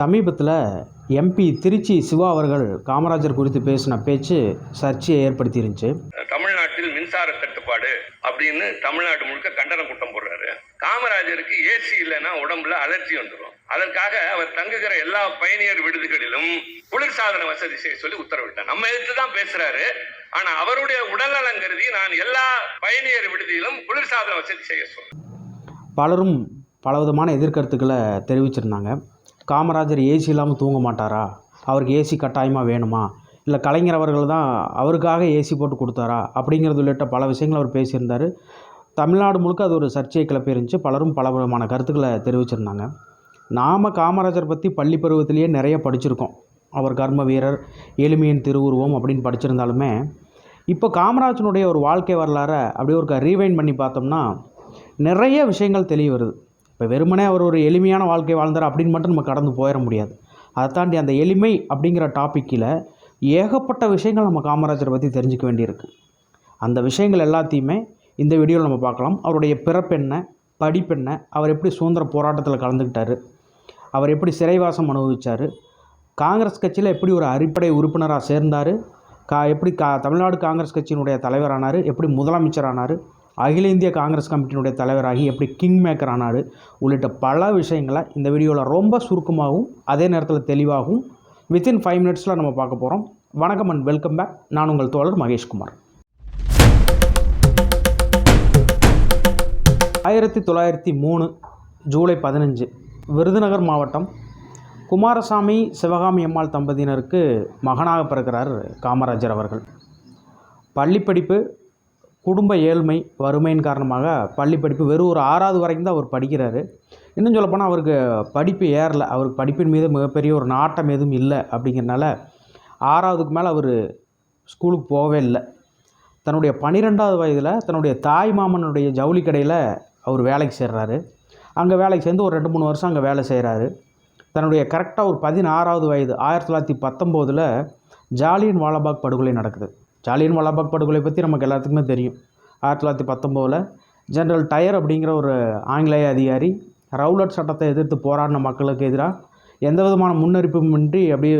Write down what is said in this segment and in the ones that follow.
சமீபத்தில் எம்பி திருச்சி சிவா அவர்கள் காமராஜர் குறித்து பேசின பேச்சு சர்ச்சையை ஏற்படுத்தியிருந்துச்சு. தமிழ்நாட்டில் மின்சார தட்டுப்பாடு அப்படின்னு தமிழ்நாடு முழுக்க கண்டன கூட்டம் போடுறாரு. காமராஜருக்கு ஏசி இல்லைன்னா உடம்புல அலர்ஜி வந்துடும் அதற்காக அவர் தங்குகிற எல்லா பயணியர் விடுதிகளிலும் குளிர்சாதன வசதி செய்ய சொல்லி உத்தரவிட்டார். நம்ம எதிர்த்து தான் பேசுறாரு. ஆனா அவருடைய உடல்நலன் கருதி நான் எல்லா பயணியர் விடுதியிலும் குளிர்சாதன வசதி செய்ய சொல்றேன் பலரும் பலவிதமான எதிர்கருத்துக்களை தெரிவிச்சிருந்தாங்க. காமராஜர் ஏசி இல்லாமல் தூங்க மாட்டாரா? அவருக்கு ஏசி கட்டாயமாக வேணுமா? இல்லை கலைஞர் அவர்கள் தான் அவருக்காக ஏசி போட்டு கொடுத்தாரா? அப்படிங்கிறது உள்ளிட்ட பல விஷயங்கள் அவர் பேசியிருந்தார். தமிழ்நாடு முழுக்க அது ஒரு சர்ச்சையை கிளப்பி இருந்துச்சு. பலரும் பல விதமான கருத்துக்களை தெரிவிச்சிருந்தாங்க. நாம் காமராஜர் பற்றி பள்ளி பருவத்திலேயே நிறைய படிச்சிருக்கோம். அவர் கர்ம வீரர் எளிமையின் திருவுருவம் அப்படின்னு படிச்சிருந்தாலுமே இப்போ காமராஜனுடைய ஒரு வாழ்க்கை வரலாறை அப்படியே ஒரு ரீவைண்ட் பண்ணி பார்த்தோம்னா நிறைய விஷயங்கள் தெரிய வருது. இப்போ வெறுமனே அவர் ஒரு எளிமையான வாழ்க்கை வாழ்ந்தார் அப்படின்னு மட்டும் நம்ம கடந்து போயிட முடியாது. அதை தாண்டி அந்த எளிமை அப்படிங்கிற டாப்பிக்கில் ஏகப்பட்ட விஷயங்கள் நம்ம காமராஜரை பற்றி தெரிஞ்சுக்க வேண்டியிருக்கு. அந்த விஷயங்கள் எல்லாத்தையுமே இந்த வீடியோவில் நம்ம பார்க்கலாம். அவருடைய பிறப்பென்ன படிப்பென்ன அவர் எப்படி சுதந்திர போராட்டத்தில் கலந்துக்கிட்டார் அவர் எப்படி சிறைவாசம் அனுபவிச்சார் காங்கிரஸ் கட்சியில் எப்படி ஒரு அடிப்படை உறுப்பினராக சேர்ந்தார் கா எப்படி கா தமிழ்நாடு காங்கிரஸ் கட்சியினுடைய தலைவரானார் எப்படி முதலமைச்சரானார் அகில இந்திய காங்கிரஸ் கமிட்டியினுடைய தலைவராகி எப்படி கிங் மேக்கர் ஆனார் உள்ளிட்ட பல விஷயங்களை இந்த வீடியோவில் ரொம்ப சுருக்கமாகவும் அதே நேரத்தில் தெளிவாகவும் வித்தின் ஃபைவ் மினிட்ஸில் நம்ம பார்க்க போகிறோம் வணக்கம் அண்ட் வெல்கம் பேக் நான் உங்கள் தோழர் மகேஷ்குமார். ஆயிரத்தி தொள்ளாயிரத்தி மூணு ஜூலை பதினஞ்சு விருதுநகர் மாவட்டம் குமாரசாமி சிவகாமி அம்மாள் தம்பதியினருக்கு மகனாக பிறக்கிறார் காமராஜர் அவர்கள். பள்ளிப்படிப்பு குடும்ப ஏழ்மை வறுமையின் காரணமாக பள்ளி படிப்பு வெறும் ஒரு ஆறாவது வரைக்கும் தான் அவர் படிக்கிறாரு. இன்னும் சொல்லப்போனால் அவருக்கு படிப்பு ஏறலை. அவருக்கு படிப்பின் மீது மிகப்பெரிய ஒரு நாட்டம் எதுவும் இல்லை அப்படிங்கிறனால ஆறாவதுக்கு மேலே அவர் ஸ்கூலுக்கு போகவே இல்லை. தன்னுடைய பன்னிரெண்டாவது வயதில் தன்னுடைய தாய் மாமனுடைய ஜவுளி கடையில் அவர் வேலைக்கு சேர்றாரு. அங்கே வேலைக்கு சேர்ந்து ஒரு ரெண்டு மூணு வருஷம் அங்கே வேலை செய்கிறாரு தன்னுடைய கரெக்டாக ஒரு பதினாறாவது வயது ஆயிரத்தி தொள்ளாயிரத்தி பத்தொம்போதில் ஜாலியன் வாலாபாக் படுகொலை நடக்குது. ஜாலியன் வாலாபாக் படுகொலை பற்றி நமக்கு எல்லாத்துக்குமே தெரியும். ஆயிரத்தி தொள்ளாயிரத்தி பத்தொம்போதில் ஜென்ரல் டயர் அப்படிங்கிற ஒரு ஆங்கிலேய அதிகாரி ரவுலட் சட்டத்தை எதிர்த்து போராடின மக்களுக்கு எதிராக எந்த விதமான முன்னறிப்புமின்றி அப்படியே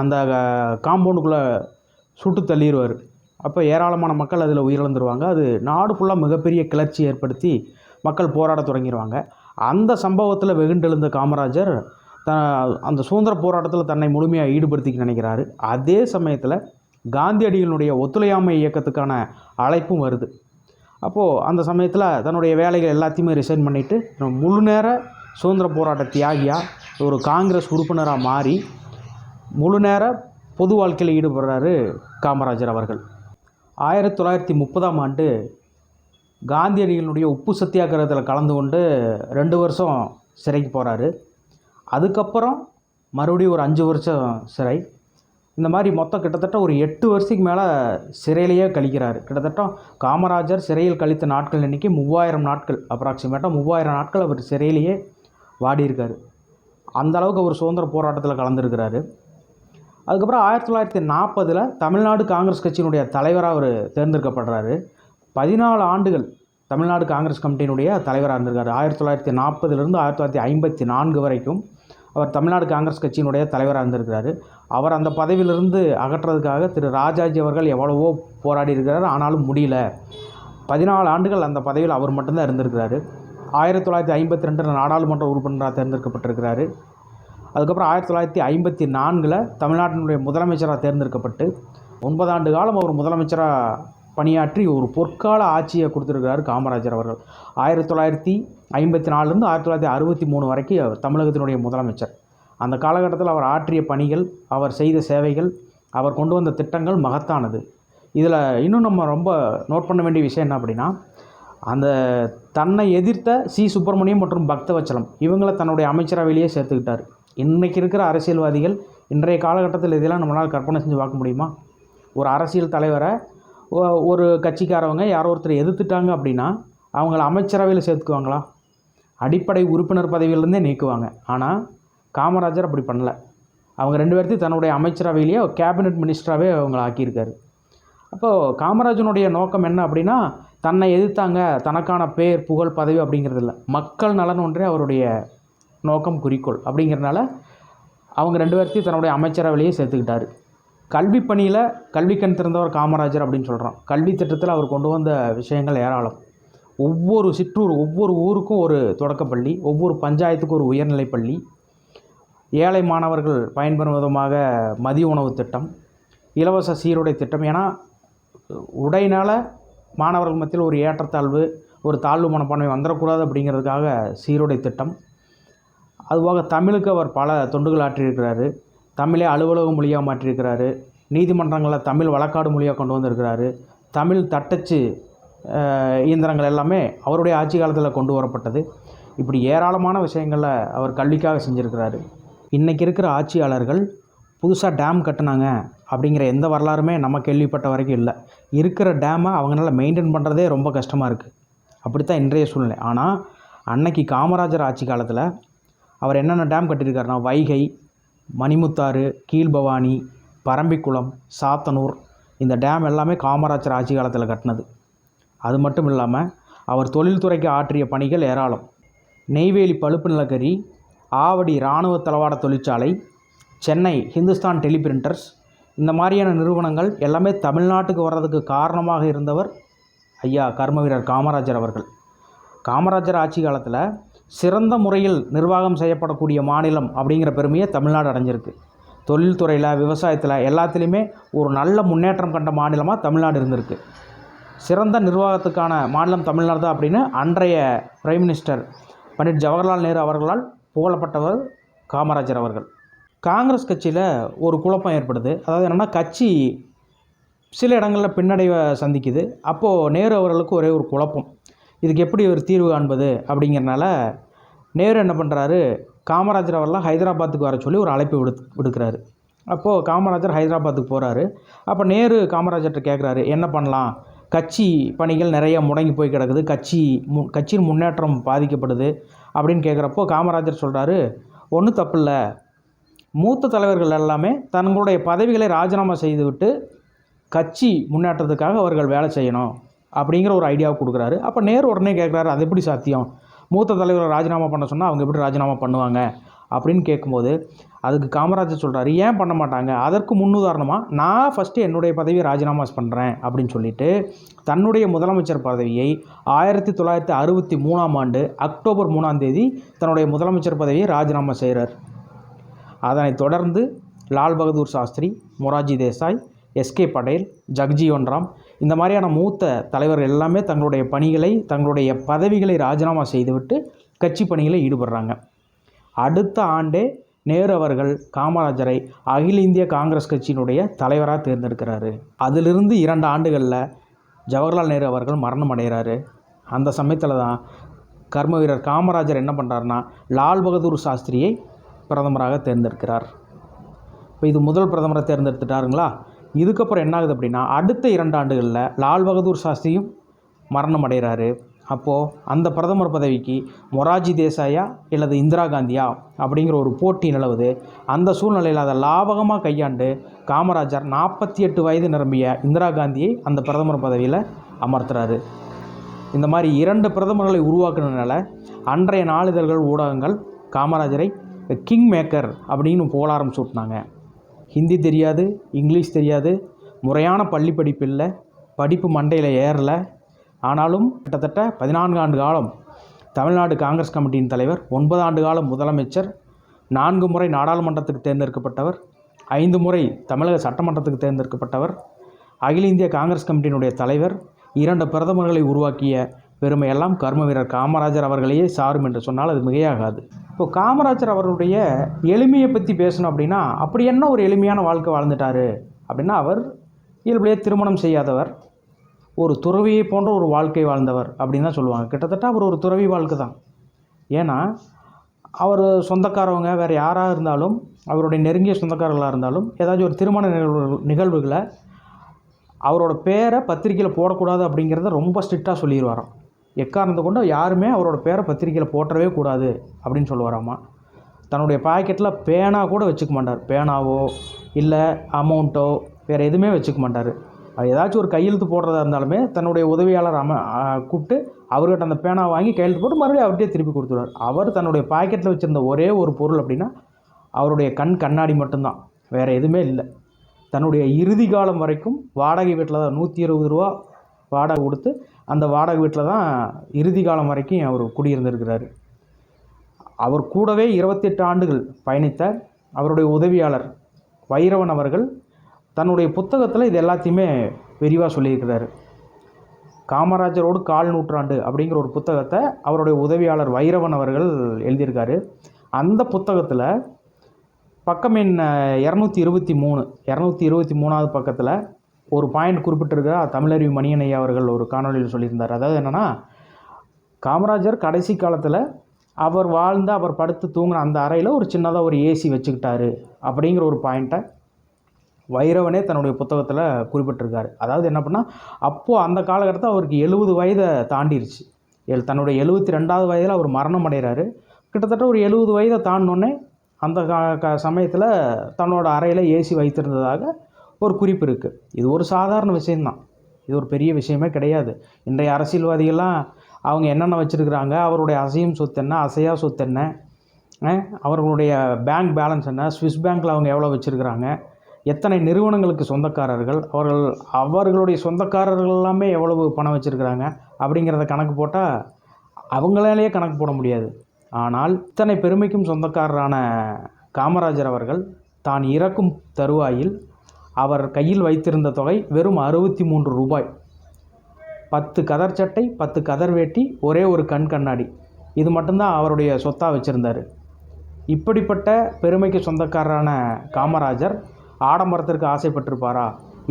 அந்த காம்பவுண்டுக்குள்ளே சுட்டு தள்ளிடுவார் அப்போ ஏராளமான மக்கள் அதில் உயிரிழந்துருவாங்க. அது நாடு ஃபுல்லாக மிகப்பெரிய கிளர்ச்சி ஏற்படுத்தி மக்கள் போராட தொடங்கிடுவாங்க அந்த சம்பவத்தில் வெகுண்டெழுந்த காமராஜர் த அந்த சுதந்திர போராட்டத்தில் தன்னை முழுமையாக ஈடுபடுத்திக்க நினைக்கிறாரு. அதே சமயத்தில் காந்தியடிகளுடைய ஒத்துழையாமை இயக்கத்துக்கான அழைப்பும் வருது. அப்போது அந்த சமயத்தில் தன்னுடைய வேலைகள் எல்லாத்தையுமே ரிசைன் பண்ணிவிட்டு முழு நேர சுதந்திர போராட்ட தியாகியாக ஒரு காங்கிரஸ் உறுப்பினராக மாறி முழு நேர பொது வாழ்க்கையில் ஈடுபடுறாரு காமராஜர் அவர்கள். ஆயிரத்தி தொள்ளாயிரத்தி முப்பதாம் ஆண்டு காந்தியடிகளுடைய உப்பு சத்தியாகிரகத்தில் கலந்து கொண்டு ரெண்டு வருஷம் சிறைக்கு போகிறாரு அதுக்கப்புறம் மறுபடியும் ஒரு அஞ்சு வருஷம் சிறை. இந்த மாதிரி மொத்தம் கிட்டத்தட்ட ஒரு எட்டு வருஷத்துக்கு மேலே சிறையிலேயே கழிக்கிறாரு. கிட்டத்தட்ட காமராஜர் சிறையில் கழித்த நாட்கள் இன்றைக்கி மூவாயிரம் நாட்கள் அப்ராக்சிமேட்டாக மூவாயிரம் நாட்கள் அவர் சிறையிலேயே வாடியிருக்கார். அந்த அளவுக்கு அவர் சுதந்திர போராட்டத்தில் கலந்துருக்கிறாரு. அதுக்கப்புறம் ஆயிரத்தி தொள்ளாயிரத்தி நாற்பதில் தமிழ்நாடு காங்கிரஸ் கட்சியினுடைய தலைவராக அவர் தேர்ந்தெடுக்கப்படுறாரு. பதினாலு ஆண்டுகள் தமிழ்நாடு காங்கிரஸ் கமிட்டியினுடைய தலைவராக இருந்திருக்காரு. ஆயிரத்தி தொள்ளாயிரத்தி நாற்பதுலேருந்து ஆயிரத்தி தொள்ளாயிரத்தி ஐம்பத்தி நான்கு வரைக்கும் அவர் தமிழ்நாடு காங்கிரஸ் கட்சியினுடைய தலைவராக இருந்திருக்கிறாரு. அவர் அந்த பதவியிலிருந்து அகற்றுறதுக்காக திரு ராஜாஜி அவர்கள் எவ்வளவோ போராடி இருக்கிறார். ஆனாலும் முடியல. பதினாலு ஆண்டுகள் அந்த பதவியில் அவர் மட்டும்தான் இருந்திருக்கிறாரு. ஆயிரத்தி தொள்ளாயிரத்தி ஐம்பத்தி ரெண்டில் நாடாளுமன்ற உறுப்பினராக தேர்ந்தெடுக்கப்பட்டிருக்கிறாரு. அதுக்கப்புறம் ஆயிரத்தி தொள்ளாயிரத்தி ஐம்பத்தி நான்கில் தமிழ்நாட்டினுடைய முதலமைச்சராக தேர்ந்தெடுக்கப்பட்டு ஒன்பது ஆண்டு காலம் அவர் முதலமைச்சராக பணியாற்றி ஒரு பொற்கால ஆட்சியை கொடுத்துருக்கிறார் காமராஜர் அவர்கள். ஆயிரத்தி தொள்ளாயிரத்தி ஐம்பத்தி நாலுலேருந்து ஆயிரத்தி தொள்ளாயிரத்தி அறுபத்தி மூணு வரைக்கும் அவர் தமிழகத்தினுடைய முதலமைச்சர். அந்த காலகட்டத்தில் அவர் ஆற்றிய பணிகள் அவர் செய்த சேவைகள் அவர் கொண்டு வந்த திட்டங்கள் மகத்தானது. இதில் இன்னும் நம்ம ரொம்ப நோட் பண்ண வேண்டிய விஷயம் என்ன அப்படின்னா அந்த தன்னை எதிர்த்த சி சுப்பிரமணியம் மற்றும் பக்தவச்சலம் இவங்களை தன்னுடைய அமைச்சரவையிலேயே சேர்த்துக்கிட்டார். இன்றைக்கி இருக்கிற அரசியல்வாதிகள் இன்றைய காலகட்டத்தில் இதெல்லாம் நம்மளால் கற்பனை செஞ்சு பார்க்க முடியுமா? ஒரு அரசியல் தலைவரை ஒரு கட்சிக்காரவங்க யாரோ ஒருத்தர் எதிர்த்துட்டாங்க அப்படின்னா அவங்கள அமைச்சரவையில் சேர்த்துக்குவாங்களா? அடிப்படை உறுப்பினர் பதவியிலேருந்தே நீக்குவாங்க. ஆனால் காமராஜர் அப்படி பண்ணல. அவங்க ரெண்டு பேர்த்தையும் தன்னுடைய அமைச்சரவையிலேயே கேபினெட் மினிஸ்டராகவே அவங்கள ஆக்கியிருக்காரு. அப்போது காமராஜனுடைய நோக்கம் என்ன அப்படின்னா தன்னை எதிர்த்தாங்க தனக்கான பேர் புகழ் பதவி அப்படிங்கிறது இல்லை. மக்கள் நலன் ஒன்றே அவருடைய நோக்கம் குறிக்கோள் அப்படிங்கிறனால அவங்க ரெண்டு பேர்த்தையும் தன்னுடைய அமைச்சரவையிலேயே சேர்த்துக்கிட்டாரு. கல்வி பணியில் கண் திறந்தவர் காமராஜர் அப்படின்னு சொல்கிறோம் கல்வி திட்டத்தில் அவர் கொண்டு வந்த விஷயங்கள் ஏராளம். ஒவ்வொரு சிற்றூர் ஒவ்வொரு ஊருக்கும் ஒரு தொடக்கப்பள்ளி ஒவ்வொரு பஞ்சாயத்துக்கும் ஒரு உயர்நிலை பள்ளி ஏழை மாணவர்கள் பயன்பெறும் விதமாக மதிய உணவு திட்டம் இலவச சீருடை திட்டம். ஏன்னா உடையினால் மாணவர்கள் மத்தியில் ஒரு ஏற்றத்தாழ்வு ஒரு தாழ்வு மனப்பான்மை வந்துடக்கூடாது அப்படிங்கிறதுக்காக சீருடை திட்டம். அதுபோக தமிழுக்கு அவர் பல தொண்டுகள் ஆற்றியிருக்கிறாரு. தமிழை அலுவலக மொழியாக மாற்றியிருக்கிறாரு. நீதிமன்றங்களில் தமிழ் வழக்காடு மொழியாக கொண்டு வந்திருக்கிறாரு. தமிழ் தட்டச்சு இயந்திரங்கள் எல்லாமே அவருடைய ஆட்சி காலத்தில் கொண்டு வரப்பட்டது. இப்படி ஏராளமான விஷயங்களை அவர் கல்விக்காக செஞ்சுருக்கிறாரு. இன்றைக்கி இருக்கிற ஆட்சியாளர்கள் புதுசாக டேம் கட்டினாங்க அப்படிங்கிற எந்த வரலாறுமே நம்ம கேள்விப்பட்ட வரைக்கும் இல்லை. இருக்கிற டேமை அவங்களால மெயின்டைன் பண்ணுறதே ரொம்ப கஷ்டமாக இருக்குது அப்படித்தான் இன்றைய சூழ்நிலை. ஆனால் அன்னைக்கு காமராஜர் ஆட்சி காலத்தில் அவர் என்னென்ன டேம் கட்டியிருக்காருன்னா வைகை மணிமுத்தாறு கீழ்பவானி பரம்பிக்குளம் சாத்தனூர் இந்த டேம் எல்லாமே காமராஜர் ஆட்சி காலத்தில் கட்டினது. அது மட்டும் இல்லாமல் அவர் தொழில்துறைக்கு ஆற்றிய பணிகள் ஏராளம். நெய்வேலி பழுப்பு நிலக்கரி ஆவடி இராணுவ தளவாட தொழிற்சாலை சென்னை ஹிந்துஸ்தான் டெலிபிரிண்டர்ஸ் இந்த மாதிரியான நிறுவனங்கள் எல்லாமே தமிழ்நாட்டுக்கு வர்றதுக்கு காரணமாக இருந்தவர் ஐயா கர்மவீரர் காமராஜர் அவர்கள். காமராஜர் ஆட்சி காலத்தில் சிறந்த முறையில் நிர்வாகம் செய்யப்படக்கூடிய மாநிலம் அப்படிங்கிற பெருமையை தமிழ்நாடு அடைஞ்சிருக்கு. தொழில்துறையில் விவசாயத்தில் எல்லாத்துலேயுமே ஒரு நல்ல முன்னேற்றம் கண்ட மாநிலமாக தமிழ்நாடு இருந்திருக்கு. சிறந்த நிர்வாகத்துக்கான மாநிலம் தமிழ்நாடு தான் அப்படின்னு அன்றைய பிரைம் மினிஸ்டர் பண்டிட் ஜவஹர்லால் நேரு அவர்களால் புகழப்பட்டவர் காமராஜர் அவர்கள். காங்கிரஸ் கட்சியில் ஒரு குழப்பம் ஏற்படுது. அதாவது என்னென்னா கட்சி சில இடங்களில் பின்னடைவை சந்திக்குது. அப்போது நேரு அவர்களுக்கு ஒரே ஒரு குழப்பம். இதுக்கு எப்படி ஒரு தீர்வு காண்பது அப்படிங்கிறனால நேரு என்ன பண்ணுறாரு காமராஜர் அவர்லாம் ஹைதராபாத்துக்கு வர சொல்லி ஒரு அழைப்பு விடு விடுக்கிறாரு. அப்போது காமராஜர் ஹைதராபாத்துக்கு போகிறாரு அப்போ நேரு காமராஜர்கிட்ட கேட்குறாரு என்ன பண்ணலாம்? கட்சி பணிகள் நிறைய முடங்கி போய் கிடக்குது. கட்சி மு கட்சியின் முன்னேற்றம் பாதிக்கப்படுது அப்படின்னு கேட்குறப்போ காமராஜர் சொல்கிறாரு ஒன்றும் தப்பில்ல. மூத்த தலைவர்கள் எல்லாமே தங்களுடைய பதவிகளை ராஜினாமா செய்துவிட்டு கட்சி முன்னேற்றத்துக்காக அவர்கள் வேலை செய்யணும். அப்படிங்கிற ஒரு ஐடியாவை கொடுக்குறாரு. அப்போ நேரு உடனே கேட்குறாரு அது எப்படி சாத்தியம்? மூத்த தலைவரை ராஜினாமா பண்ண சொன்னால் அவங்க எப்படி ராஜினாமா பண்ணுவாங்க? அப்படின்னு கேட்கும்போது அதுக்கு காமராஜர் சொல்கிறாரு ஏன் பண்ண மாட்டாங்க? அதற்கு முன்னுதாரணமாக நான் ஃபஸ்ட்டு என்னுடைய பதவியை ராஜினாமா பண்ணுறேன் அப்படின்னு சொல்லிட்டு தன்னுடைய முதலமைச்சர் பதவியை ஆயிரத்தி தொள்ளாயிரத்தி அறுபத்தி மூணாம் ஆண்டு அக்டோபர் மூணாம் தேதி தன்னுடைய முதலமைச்சர் பதவியை ராஜினாமா செய்கிறார் அதனைத் தொடர்ந்து லால் பகதூர் சாஸ்திரி மொராஜி தேசாய் எஸ்கே படேல் ஜக்ஜீவன் ராம் இந்த மாதிரியான மூத்த தலைவர்கள் எல்லாமே தங்களுடைய பணிகளை தங்களுடைய பதவிகளை ராஜினாமா செய்துவிட்டு கட்சி பணிகளில் ஈடுபடுறாங்க. அடுத்த ஆண்டே நேரு அவர்கள் காமராஜரை அகில இந்திய காங்கிரஸ் கட்சியினுடைய தலைவராக தேர்ந்தெடுக்கிறாரு. அதிலிருந்து இரண்டு ஆண்டுகளில் ஜவஹர்லால் நேரு அவர்கள் மரணம் அடைகிறாரு. அந்த சமயத்தில் தான் கர்ம வீரர் காமராஜர் என்ன பண்ணுறாருன்னா லால் பகதூர் சாஸ்திரியை பிரதமராக தேர்ந்தெடுக்கிறார். இப்போ இது முதல் பிரதமரை தேர்ந்தெடுத்துட்டாருங்களா? இதுக்கப்புறம் என்ன ஆகுது அப்படின்னா அடுத்த இரண்டு ஆண்டுகளில் லால் பகதூர் சாஸ்திரியும் மரணம் அடைகிறாரு. அப்போது அந்த பிரதமர் பதவிக்கு மொராஜி தேசாயா அல்லது இந்திரா காந்தியா அப்படிங்கிற ஒரு போட்டி நிலவுது. அந்த சூழ்நிலையில் அதை லாபகமாக கையாண்டு காமராஜர் நாற்பத்தி எட்டு வயது நிரம்பிய இந்திரா காந்தியை அந்த பிரதமர் பதவியில் அமர்த்துறாரு. இந்த மாதிரி இரண்டு பிரதமர்களை உருவாக்குனதுனால அன்றைய நாளிதழ்கள் ஊடகங்கள் காமராஜரை கிங் மேக்கர் அப்படின்னு புகழாரம் சூட்டினாங்க. ஹிந்தி தெரியாது இங்கிலீஷ் தெரியாது முறையான பள்ளி படிப்பு இல்லை படிப்பு மண்டையில் ஏறல. ஆனாலும் கிட்டத்தட்ட பதினான்கு ஆண்டு காலம் தமிழ்நாடு காங்கிரஸ் கமிட்டியின் தலைவர் ஒன்பது ஆண்டு காலம் முதலமைச்சர் நான்கு முறை நாடாளுமன்றத்துக்கு தேர்ந்தெடுக்கப்பட்டவர் ஐந்து முறை தமிழக சட்டமன்றத்துக்கு தேர்ந்தெடுக்கப்பட்டவர் அகில இந்திய காங்கிரஸ் கமிட்டியினுடைய தலைவர் இரண்டு பிரதமர்களை உருவாக்கிய பெருமையெல்லாம் கர்ம வீரர் காமராஜர் அவர்களையே சாரும் என்று சொன்னால் அது மிகையாகாது. இப்போ காமராஜர் அவர்களுடைய எளிமையை பற்றி பேசணும் அப்படின்னா அப்படி என்ன ஒரு எளிமையான வாழ்க்கை வாழ்ந்துட்டாரு அப்படின்னா அவர் இயல்புலேயே திருமணம் செய்யாதவர் ஒரு துறவியை போன்ற ஒரு வாழ்க்கை வாழ்ந்தவர் அப்படின்னு தான் சொல்லுவாங்க. கிட்டத்தட்ட அவர் ஒரு துறவி வாழ்க்கை தான். ஏன்னா அவர் சொந்தக்காரவங்க வேறு யாராக இருந்தாலும் அவருடைய நெருங்கிய சொந்தக்காரர்களாக இருந்தாலும் ஏதாச்சும் ஒரு திருமண நிகழ்வு நிகழ்வுகளை அவரோட பேரை பத்திரிக்கையில் போடக்கூடாது அப்படிங்கிறத ரொம்ப ஸ்ட்ரிக்டாக சொல்லிடுவாராம். எக்காரணத்தை கொண்டு யாருமே அவரோட பேரை பத்திரிக்கையில் போட்டவே கூடாது அப்படின்னு சொல்லுவாராம்மா தன்னுடைய பாக்கெட்டில் பேனா கூட வச்சுக்க மாட்டார். பேனாவோ இல்லை அமௌண்ட்டோ வேறு எதுவுமே வச்சுக்க மாட்டார். அது ஏதாச்சும் ஒரு கையெழுத்து போடுறதா இருந்தாலுமே தன்னுடைய உதவியாளர் அம கூப்பிட்டு அவர்கிட்ட அந்த பேனா வாங்கி கையெழுத்து போட்டு மறுபடியும் அவர்கிட்டே திருப்பி கொடுத்துருவார். அவர் தன்னுடைய பாக்கெட்டில் வச்சுருந்த ஒரே ஒரு பொருள் அப்படின்னா அவருடைய கண் கண்ணாடி மட்டும்தான். வேறு எதுவுமே இல்லை. தன்னுடைய இறுதி காலம் வரைக்கும் வாடகை வீட்டில் தான் நூற்றி இருபது ரூபா வாடகை கொடுத்து அந்த வாடகை வீட்டில் தான் இறுதி காலம் வரைக்கும் அவர் குடியிருந்திருக்கிறார். அவர் கூடவே இருபத்தெட்டு ஆண்டுகள் பயணித்த அவருடைய உதவியாளர் வைரவன் அவர்கள் தன்னுடைய புத்தகத்தில் இது எல்லாத்தையுமே விரிவாக சொல்லியிருக்கிறார். காமராஜரோடு கால் நூற்றாண்டு அப்படிங்கிற ஒரு புத்தகத்தை அவருடைய உதவியாளர் வைரவன் அவர்கள் எழுதியிருக்காரு. அந்த புத்தகத்தில் பக்கம் எண் இரநூத்தி இருபத்தி மூணு இரநூத்தி இருபத்தி மூணாவது பக்கத்தில் ஒரு பாயிண்ட் குறிப்பிட்டிருக்கிறார். தமிழறிவு மணியன் ஐயா அவர்கள் ஒரு காணொலியில் சொல்லியிருந்தார். அதாவது என்னென்னா காமராஜர் கடைசி காலத்தில் அவர் வாழ்ந்து அவர் படுத்து தூங்கின அந்த அறையில் ஒரு சின்னதாக ஒரு ஏசி வச்சுக்கிட்டாரு அப்படிங்கிற ஒரு பாயிண்ட்டை வைரவனே தன்னுடைய புத்தகத்தில் குறிப்பிட்டிருக்காரு. அதாவது என்ன பண்ணால் அப்போது அந்த காலகட்டத்தில் அவருக்கு எழுபது வயதை தாண்டிருச்சு. எல் தன்னுடைய எழுபத்தி ரெண்டாவது வயதில் அவர் மரணம் அடைகிறாரு கிட்டத்தட்ட ஒரு எழுபது வயதை தாண்டினோடனே அந்த கா க சமயத்தில் தன்னோட அறையில் ஏசி வைத்திருந்ததாக ஒரு குறிப்பு இருக்குது இது ஒரு சாதாரண விஷயம்தான். இது ஒரு பெரிய விஷயமே கிடையாது. இன்றைய அரசியல்வாதிகள்லாம் அவங்க என்னென்ன வச்சுருக்குறாங்க? அவருடைய அசையும் சொத்து என்ன? அசையா சொத்து என்ன? அவர்களுடைய பேங்க் பேலன்ஸ் என்ன? ஸ்விஸ் பேங்க்கில் அவங்க எவ்வளோ வச்சுருக்குறாங்க? எத்தனை நிறுவனங்களுக்கு சொந்தக்காரர்கள்? அவர்கள் அவர்களுடைய சொந்தக்காரர்கள் எல்லாமே எவ்வளவு பணம் வச்சுருக்குறாங்க? அப்படிங்கிறத கணக்கு போட்டால் அவங்களாலேயே கணக்கு போட முடியாது. ஆனால் இத்தனை பெருமைக்கும் சொந்தக்காரரான காமராஜர் அவர்கள் தான் இறக்கும் தருவாயில் அவர் கையில் வைத்திருந்த தொகை வெறும் அறுபத்தி மூன்று ரூபாய். பத்து கதர் சட்டை பத்து கதர் வேட்டி ஒரே ஒரு கண் கண்ணாடி. இது மட்டும்தான் அவருடைய சொத்தாக வச்சுருந்தார். இப்படிப்பட்ட பெருமைக்கு சொந்தக்காரரான காமராஜர் ஆடம்பரத்திற்கு ஆசைப்பட்டிருப்பாரா?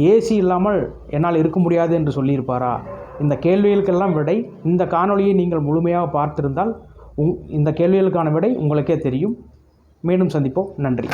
ஏசி இல்லாமல் என்னால் இருக்க முடியாது என்று சொல்லியிருப்பாரா? இந்த கேள்விகளுக்கெல்லாம் விடை இந்த காணொளியை நீங்கள் முழுமையாக பார்த்திருந்தால் உங் இந்த கேள்விகளுக்கான விடை உங்களுக்கே தெரியும். மீண்டும் சந்திப்போம். நன்றி.